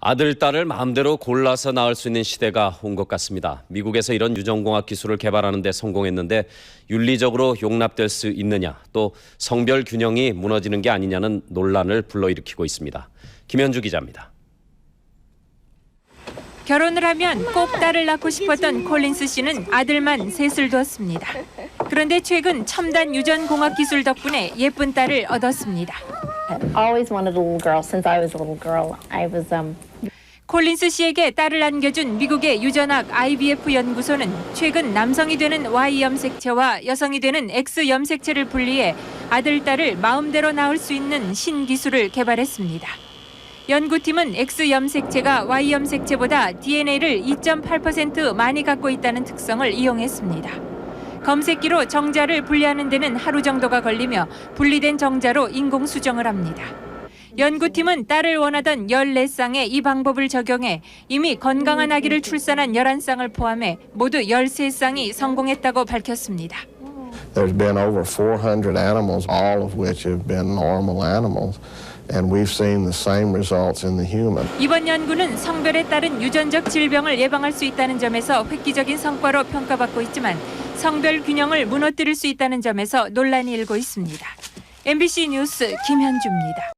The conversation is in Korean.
아들, 딸을 마음대로 골라서 낳을 수 있는 시대가 온 것 같습니다. 미국에서 이런 유전공학 기술을 개발하는 데 성공했는데 윤리적으로 용납될 수 있느냐, 또 성별 균형이 무너지는 게 아니냐는 논란을 불러일으키고 있습니다. 김현주 기자입니다. 결혼을 하면 꼭 딸을 낳고 싶었던 콜린스 씨는 아들만 셋을 두었습니다. 그런데 최근 첨단 유전 공학 기술 덕분에 예쁜 딸을 얻었습니다. always wanted a little girl since I was a little girl. I was um 콜린스 씨에게 딸을 안겨준 미국의 유전학 IVF 연구소는 최근 남성이 되는 Y 염색체와 여성이 되는 X 염색체를 분리해 아들, 딸을 마음대로 낳을 수 있는 신기술을 개발했습니다. 연구팀은 X 염색체가 Y 염색체보다 DNA를 2.8% 많이 갖고 있다는 특성을 이용했습니다. 검색기로 정자를 분리하는 데는 하루 정도가 걸리며 분리된 정자로 인공 수정을 합니다. 연구팀은 딸을 원하던 14쌍에 이 방법을 적용해 이미 건강한 아기를 출산한 11쌍을 포함해 모두 13쌍이 성공했다고 밝혔습니다. There's been over 400 animals, all of which have been normal animals, and we've seen the same results in the human. 이번 연구는 성별에 따른 유전적 질병을 예방할 수 있다는 점에서 획기적인 성과로 평가받고 있지만 성별 균형을 무너뜨릴 수 있다는 점에서 논란이 일고 있습니다. MBC 뉴스 김현주입니다.